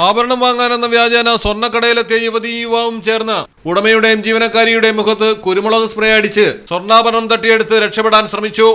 ആഭരണം വാങ്ങാനെന്ന വ്യാജേന സ്വർണക്കടയിലെത്തിയ യുവതി യുവാവും ചേർന്ന് ഉടമയുടെയും ജീവനക്കാരിയുടെയും മുഖത്ത് കുരുമുളക് സ്പ്രേ അടിച്ച് സ്വർണാഭരണം തട്ടിയെടുത്ത് രക്ഷപ്പെടാൻ ശ്രമിച്ചു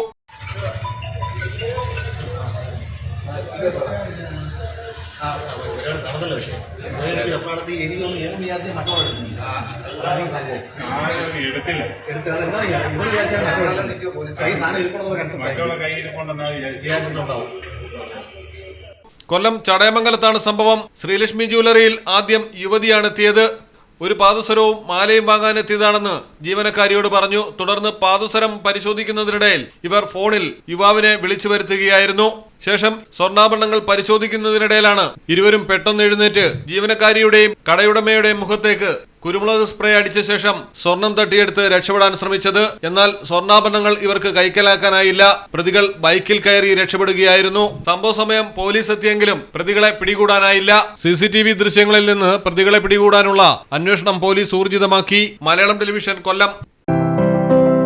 കൊല്ലം ചടയമംഗലത്താണ് സംഭവം. ശ്രീലക്ഷ്മി ജ്വല്ലറിയിൽ ആദ്യം യുവതിയാണ് എത്തിയത് ഒരു പാദസരവും മാലയും വാങ്ങാനെത്തിയതാണെന്ന് ജീവനക്കാരിയോട് പറഞ്ഞു. തുടർന്ന് പാദസരം പരിശോധിക്കുന്നതിനിടയിൽ ഇവർ ഫോണിൽ യുവാവിനെ വിളിച്ചു വരുത്തുകയായിരുന്നു. ശേഷം സ്വർണാഭരണങ്ങൾ പരിശോധിക്കുന്നതിനിടയിലാണ് ഇരുവരും പെട്ടെന്ന് എഴുന്നേറ്റ് ജീവനക്കാരിയുടെയും കടയുടമയുടെയും മുഖത്തേക്ക് കുരുമുളക് സ്പ്രേ അടിച്ച ശേഷം സ്വർണം തട്ടിയെടുത്ത് രക്ഷപ്പെടാൻ ശ്രമിച്ചത്. എന്നാൽ സ്വർണാഭരണങ്ങൾ ഇവർക്ക് കൈക്കലാക്കാനായില്ല. പ്രതികൾ ബൈക്കിൽ കയറി രക്ഷപ്പെടുകയായിരുന്നു. സംഭവ സമയം പോലീസ് എത്തിയെങ്കിലും പ്രതികളെ പിടികൂടാനായില്ല. സി ദൃശ്യങ്ങളിൽ നിന്ന് പ്രതികളെ പിടികൂടാനുള്ള അന്വേഷണം പോലീസ് ഊർജിതമാക്കി. മലയാളം ടെലിവിഷൻ കൊല്ലം.